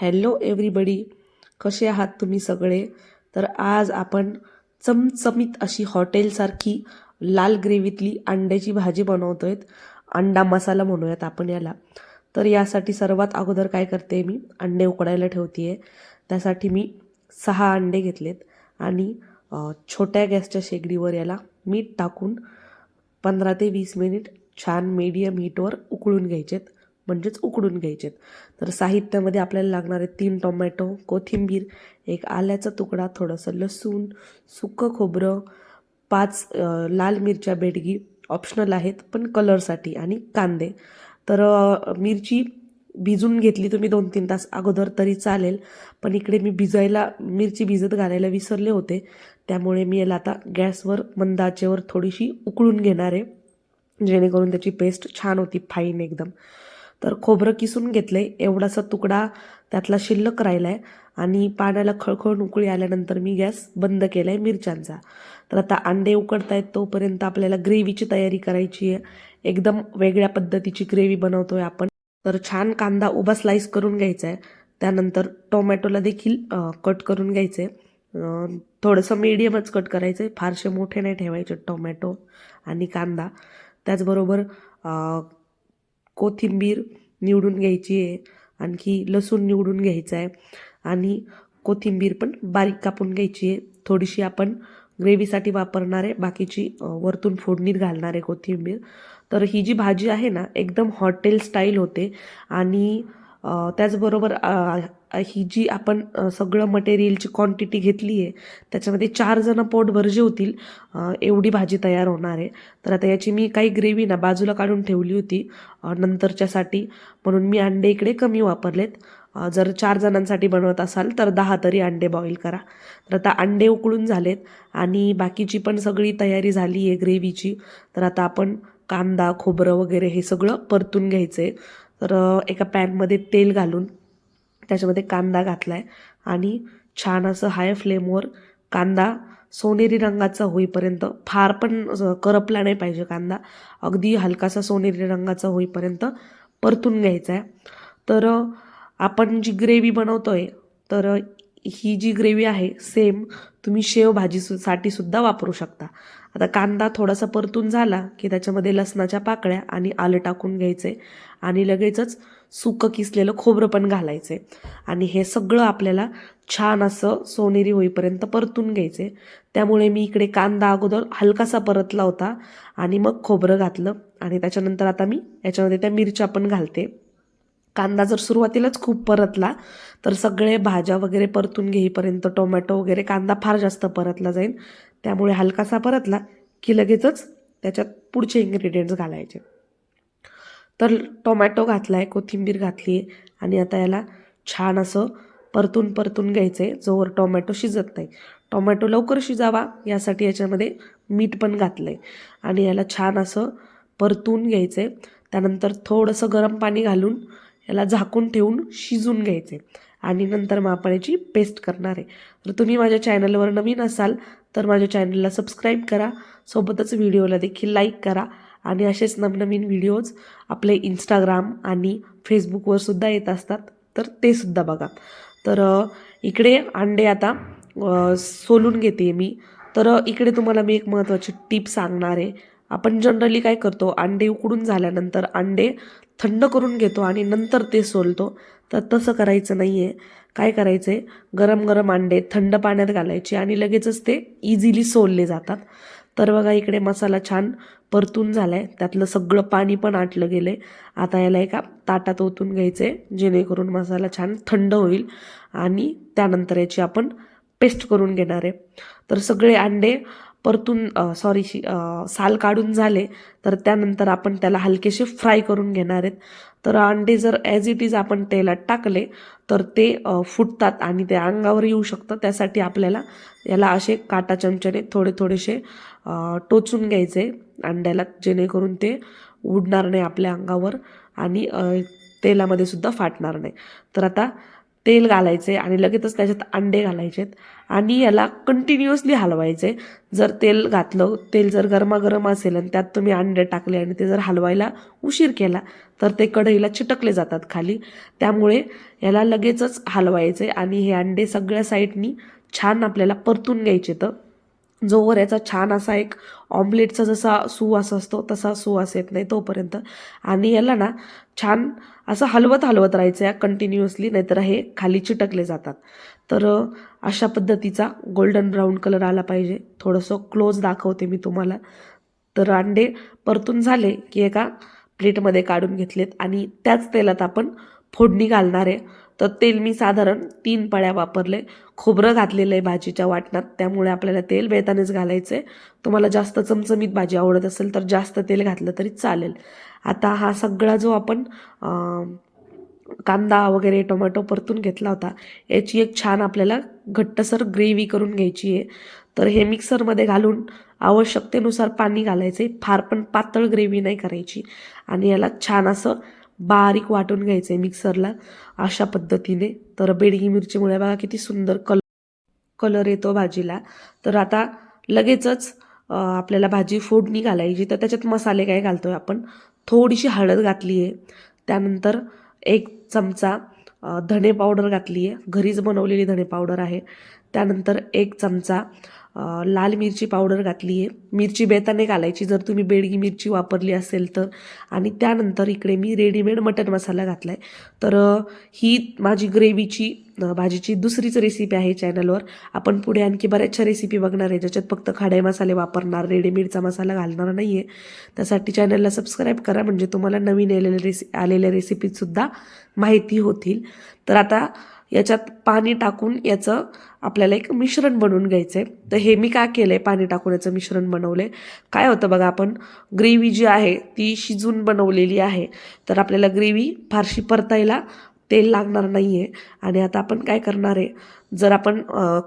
Hello everybody कसे आहात तुम्ही सगळे? तर आज आपण चमचमीत अशी हॉटेलसारखी लाल ग्रेव्हीतली अंड्याची भाजी बनवतो आहेत अंडा मसाला म्हणूयात आपण याला. तर यासाठी सर्वात अगोदर काय करते मी अंडे उकडायला ठेवते आहे त्यासाठी मी सहा अंडे घेतलेत आणि छोट्या गॅसच्या शेगडीवर याला मीठ टाकून पंधरा ते वीस मिनिट छान मीडियम हीटवर उकळून घ्यायचेत. म्हणजेच उकडून घ्यायचेत. तर साहित्यामध्ये आपल्याला लागणारे तीन टोमॅटो कोथिंबीर एक आल्याचा तुकडा थोडंसं लसूण सुकं खोबरं पाच लाल मिरच्या बेडगी ऑप्शनल आहेत पण कलरसाठी आणि कांदे. तर मिरची भिजून घेतली तुम्ही दोन तीन तास अगोदर तरी चालेल पण इकडे मी भिजायला मिरची भिजत घालायला विसरले होते. त्यामुळे मी याला आता गॅसवर मंदाचेवर थोडीशी उकळून घेणार आहे जेणेकरून त्याची पेस्ट छान होती फाईन एकदम. तर खोबरं किसून घेतलं आहे एवढासा तुकडा त्यातला शिल्लक राहिला आहे आणि पाण्याला खळखळून उकळी आल्यानंतर मी गॅस बंद केला आहे मिरच्यांचा. तर आता अंडे उकडतायत तोपर्यंत आपल्याला ग्रेव्हीची तयारी करायची आहे. एकदम वेगळ्या पद्धतीची ग्रेव्ही बनवतो आहे आपण. तर छान कांदा उभा स्लाईस करून घ्यायचा आहे त्यानंतर टोमॅटोला देखील कट करून घ्यायचं आहे थोडंसं मीडियमच कट करायचं आहे फारसे मोठे नाही ठेवायचे टोमॅटो आणि कांदा. त्याचबरोबर कोथिंबीर निवडून घ्यायची आहे. आणखी लसूण निवडून घ्यायचा आहे. आणि कोथिंबीर पण बारीक कापून घ्यायची आहे. थोडीशी आपण ग्रेव्हीसाठी वापरणार आहे. बाकीची वरतून फोडणीत घालणार आहे कोथिंबीर. तर ही जी भाजी आहे ना एकदम हॉटेल स्टाईल होते. आणि त्याचबरोबर ही जी आपण सगळं मटेरियलची क्वांटिटी घेतली आहे त्याच्यामध्ये चार जण पोटभर जेवतील एवढी भाजी तयार होणार आहे. तर आता याची मी काही ग्रेव्ही ना बाजूला काढून ठेवली होती नंतरच्यासाठी. म्हणून मी अंडे इकडे कमी वापरलेत. जर चार जणांसाठी बनवत असाल तर दहा तरी अंडे बॉईल करा. तर आता अंडे उकळून झालेत आणि बाकीची पण सगळी तयारी झाली आहे ग्रेव्हीची तर आता आपण कांदा खोबरं वगैरे हे सगळं परतून घ्यायचं आहे तर एका पॅनमध्ये तेल घालून त्याच्यामध्ये कांदा घातला आहे आणि छान असं हाय फ्लेमवर कांदा सोनेरी रंगाचा होईपर्यंत फार पण करपला नाही पाहिजे कांदा. अगदी हलकासा सोनेरी रंगाचा होईपर्यंत परतून घ्यायचा आहे तर आपण जी ग्रेव्ही बनवतो आहे तर ही जी ग्रेव्ही आहे सेम तुम्ही शेव भाजी सु साठी सुद्धा वापरू शकता. आता कांदा थोडासा परतून झाला की त्याच्यामध्ये लसणाच्या पाकळ्या आणि आलं टाकून घ्यायचे आणि लगेचच सुकं किसलेलं खोबरं पण घालायचे. आणि हे सगळं आपल्याला छान असं सोनेरी होईपर्यंत परतून घ्यायचे. त्यामुळे मी इकडे कांदा अगोदर हलकासा परतला होता आणि मग खोबरं घातलं आणि त्याच्यानंतर आता मी याच्यामध्ये त्या मिरच्या पण घालते. कांदा जर सुरुवातीलाच खूप परतला तर सगळे भाज्या वगैरे परतून घेईपर्यंत टोमॅटो वगैरे कांदा फार जास्त परतला जाईल. त्यामुळे हलकासा परतला की लगेचच त्याच्यात पुढचे इन्ग्रेडियंट्स घालायचे. तर टोमॅटो घातला आहे कोथिंबीर घातली आहे आणि आता याला छान असं परतून परतून घ्यायचं आहे जोवर टोमॅटो शिजत नाही. टोमॅटो लवकर शिजावा यासाठी याच्यामध्ये मीठ पण घातलं आहे आणि याला छान असं परतून घ्यायचं आहे त्यानंतर थोडंसं गरम पाणी घालून याला झाकून ठेवून शिजून घ्यायचे. आणि नंतर मग आपण याची पेस्ट करणार आहे. तर तुम्ही माझ्या चॅनलवर नवीन असाल तर माझ्या चॅनलला सबस्क्राईब करा. सोबतच व्हिडिओला देखील लाईक करा. आणि असेच नवनवीन व्हिडिओज आपले इंस्टाग्राम आणि फेसबुकवर सुद्धा येत असतात तर ते सुद्धा बघा. तर इकडे अंडे आता सोलून घेते मी. तर इकडे तुम्हाला मी एक महत्त्वाची टीप सांगणार आहे. आपण जनरली काय करतो अंडे उकडून झाल्यानंतर अंडे थंड करून घेतो आणि नंतर ते सोलतो. तर तसं करायचं नाही आहे काय करायचं आहे गरम गरम अंडे थंड पाण्यात घालायचे आणि लगेचच ते इझिली सोलले जातात. तर बघा इकडे मसाला छान परतून झाला आहे त्यातलं सगळं पाणी पण आटलं गेलं आहे आता याला एका ताटात ओतून घ्यायचं आहे जेणेकरून मसाला छान थंड होईल आणि त्यानंतर याची आपण पेस्ट करून घेणार आहे. तर सगळे अंडे परतून सॉरी साल काढून झाले तर त्यानंतर आपण त्याला हलकेसे फ्राय करून घेणार आहेत. तर अंडे जर ॲज इट इज आपण तेलात टाकले तर ते फुटतात आणि ते अंगावर येऊ शकतं. त्यासाठी आपल्याला याला असे काटा चमच्याने थोडे थोडेसे टोचून घ्यायचे अंड्याला जेणेकरून ते उडणार नाही आपल्या अंगावर आणि तेलामध्ये सुद्धा फाटणार नाही. तर आता तेल घालायचे आणि लगेचच त्याच्यात अंडे घालायचेत आणि याला कंटिन्युअसली हलवायचे. जर तेल घातलं तेल जर गरमागरम असेल आणि त्यात तुम्ही अंडे टाकले आणि ते जर हलवायला उशीर केला तर ते कढईला चिटकले जातात खाली. त्यामुळे याला लगेचच हलवायचे आणि हे अंडे सगळ्या साईडनी छान आपल्याला परतून घ्यायचे तर. जोवर याचा छान असा एक ऑमलेटचा जसा सुवास असतो तसा सुवास येत नाही तोपर्यंत. आणि याला ना छान असं हलवत हलवत राहायचं या कंटिन्युअसली नाहीतर हे खाली चिटकले जातात. तर अशा पद्धतीचा गोल्डन ब्राऊन कलर आला पाहिजे. थोडंसं क्लोज दाखवते मी तुम्हाला. तर अंडे परतून झाले की एका प्लेटमध्ये काढून घेतलेत आणि त्याच तेलात आपण फोडणी घालणार. आहे तर तेल मी साधारण तीन पळ्या वापरले. खोबरं घातलेलं आहे भाजीच्या वाटणात त्यामुळे आपल्याला तेल बेतानेच घालायचं. आहे तुम्हाला जास्त चमचमीत भाजी आवडत असेल तर जास्त तेल घातलं तरी चालेल. आता हा सगळा जो आपण कांदा वगैरे टोमॅटो परतून घेतला होता याची एक छान आपल्याला घट्टसर ग्रेव्ही करून घ्यायची आहे. तर हे मिक्सरमध्ये घालून आवश्यकतेनुसार पाणी घालायचे. फार पण पातळ ग्रेव्ही नाही करायची. आणि याला छान असं बारीक वाटून घ्यायचं आहे मिक्सरला अशा पद्धतीने. तर बेडगी मिरचीमुळे बघा किती सुंदर कल कलर येतो भाजीला. तर आता लगेचच आपल्याला भाजी फोडणी घालायची. तर त्याच्यात मसाले काय घालतोय आपण? थोडीशी हळद घातली आहे त्यानंतर एक चमचा धणे पावडर घातली आहे घरीच बनवलेली धणे पावडर आहे. त्यानंतर एक चमचा लाल मिरची पावडर घातली आहे. मिरची बेताने घालायची. जर तुम्ही बेडगी मिरची वापरली असेल तर. आणि त्यानंतर इकडे मी रेडीमेड मटन मसाला घातला आहे तर ही माझी ग्रेव्हीची भाजीची दुसरीच रेसिपी आहे चॅनलवर आपण पुढे आणखी बऱ्याचशा रेसिपी बघणार आहे. ज्याच्यात फक्त खाडे मसाले वापरणार रेडीमेडचा मसाला घालणार नाही आहे त्यासाठी चॅनलला सबस्क्राईब करा. म्हणजे तुम्हाला नवीन आलेल्या रेसि आलेल्या रेसिपीजसुद्धा माहिती होतील. तर आता याच्यात पाणी टाकून याचं आपल्याला एक मिश्रण बनवून घ्यायचं आहे तर हे मी काय केलं आहे पाणी टाकून याचं मिश्रण बनवलं आहे काय होतं बघा आपण? ग्रेव्ही जी आहे ती शिजून बनवलेली आहे. तर आपल्याला ग्रेव्ही फारशी परतायला तेल लागणार नाही आहे आणि आता आपण काय करणार आहे? जर आपण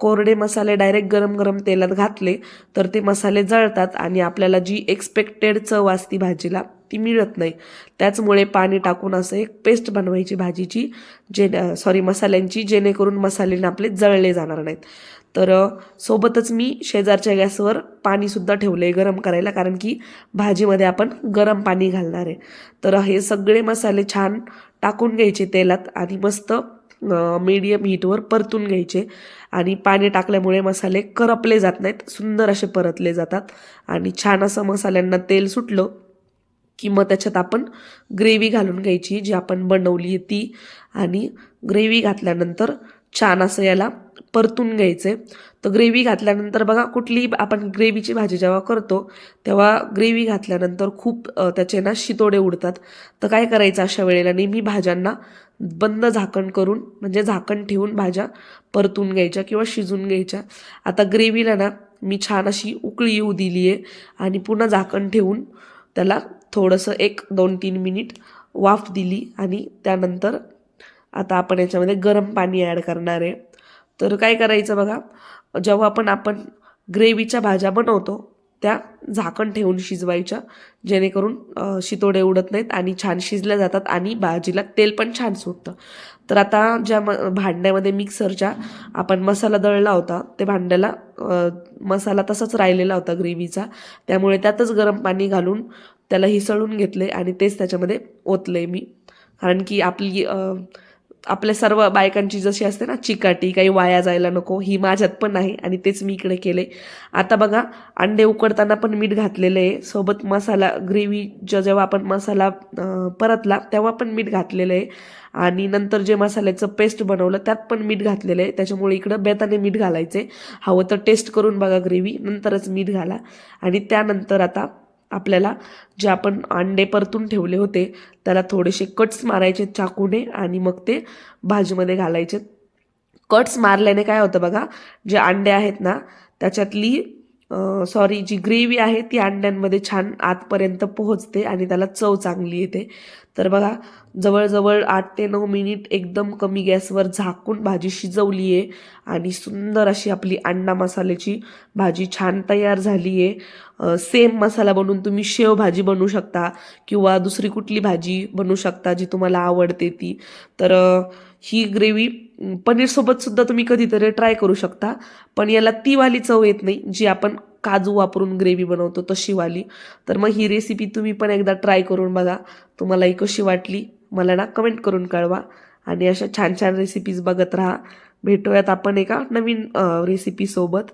कोरडे मसाले डायरेक्ट गरम गरम तेलात घातले तर ते मसाले जळतात आणि आपल्याला जी एक्सपेक्टेड चव असती भाजीला ती मिळत नाही. त्याचमुळे पाणी टाकून असं एक पेस्ट बनवायची भाजीची जे सॉरी मसाल्यांची जेणेकरून मसाले आपले जळले जाणार नाहीत. तर सोबतच मी शेजारच्या गॅसवर पाणीसुद्धा ठेवलं आहे गरम करायला कारण की भाजीमध्ये आपण गरम पाणी घालणार आहे. तर हे सगळे मसाले छान टाकून घ्यायचे तेलात आणि मस्त मीडियम हीटवर परतून घ्यायचे. आणि पाणी टाकल्यामुळे मसाले करपले जात नाहीत सुंदर असे परतले जातात. आणि छान असं मसाल्यांना तेल सुटलं की मग त्याच्यात आपण ग्रेव्ही घालून घ्यायची जी आपण बनवली आहे ती. आणि ग्रेव्ही घातल्यानंतर छान असं याला परतून घ्यायचं. तर ग्रेव्ही घातल्यानंतर बघा कुठलीही आपण ग्रेव्हीची भाजी जेव्हा करतो तेव्हा ग्रेव्ही घातल्यानंतर खूप त्याचे ना शितोडे उडतात. तर काय करायचं अशा वेळेला नेहमी भाज्यांना बंद झाकण करून म्हणजे झाकण ठेवून भाज्या परतून घ्यायच्या किंवा शिजून घ्यायच्या. आता ग्रेव्हीला ना मी छान अशी उकळी येऊ दिली आहे आणि पुन्हा झाकण ठेवून त्याला थोडंसं एक दोन तीन मिनिट वाफ दिली आणि त्यानंतर आता आपण याच्यामध्ये गरम पाणी ॲड करणार आहे. तर काय करायचं बघा जेव्हा आपण आपण ग्रेव्हीच्या भाज्या बनवतो त्या झाकण ठेवून शिजवायच्या. जेणेकरून शितोडे उडत नाहीत आणि छान शिजल्या जातात आणि भाजीला तेल पण छान सुटतं. तर आता ज्या म भांड्यामध्ये मिक्सरच्या आपण मसाला दळला होता ते भांड्याला मसाला तसाच राहिलेला होता ग्रेव्हीचा. त्यामुळे त्यातच गरम पाणी घालून त्याला हिसळून घेतले आणि तेच त्याच्यामध्ये ओतले मी. कारण की आपली आपल्या सर्व बायकांची जशी असते ना चिकाटी काही वाया जायला नको ही माझ्यात पण आहे आणि तेच मी इकडे केले आता बघा अंडे उकडताना पण मीठ घातलेलं आहे. सोबत मसाला ग्रेव्ही जेव्हा आपण मसाला परतला तेव्हा पण मीठ घातलेलं आहे. आणि नंतर जे मसाल्याचं पेस्ट बनवलं त्यात पण मीठ घातलेलं आहे. त्याच्यामुळे इकडं बेताने मीठ घालायचे हवं तर टेस्ट करून बघा ग्रेव्ही नंतरच मीठ घाला. आणि त्यानंतर आता आपल्याला जे आपण अंडे परतून ठेवले होते त्याला थोडेसे कट्स मारायचे चाकूने आणि मग ते भाजीमध्ये घालायचे. कट्स मारल्याने काय होतं बघा जे अंडे आहेत ना त्याच्यातली सॉरी जी ग्रेव्ही आहे ती अंड्यांमध्ये छान आतपर्यंत पोहोचते आणि त्याला चव चांगली येते. तर बघा जवळजवळ आठ ते नऊ मिनिट एकदम कमी गॅसवर झाकून भाजी शिजवली आहे आणि सुंदर अशी आपली अंडा मसाल्याची भाजी छान तयार झाली आहे सेम मसाला बनवून तुम्ही शेव भाजी बनवू शकता किंवा दुसरी कुठली भाजी बनवू शकता जी तुम्हाला आवडते ती. तर ही ग्रेव्ही पनीरसोबत सुद्धा तुम्ही कधीतरी ट्राय करू शकता. पण याला ती वाली चव येत नाही जी आपण काजू वापरून ग्रेव्ही बनवतो तशी वाली. तर मग ही रेसिपी तुम्ही पण एकदा ट्राय करून बघा. तुम्हाला ही कशी वाटली मला ना कमेंट करून कळवा. आणि अशा छान छान रेसिपीज बघत राहा. भेटूयात आपण एका नवीन रेसिपीसोबत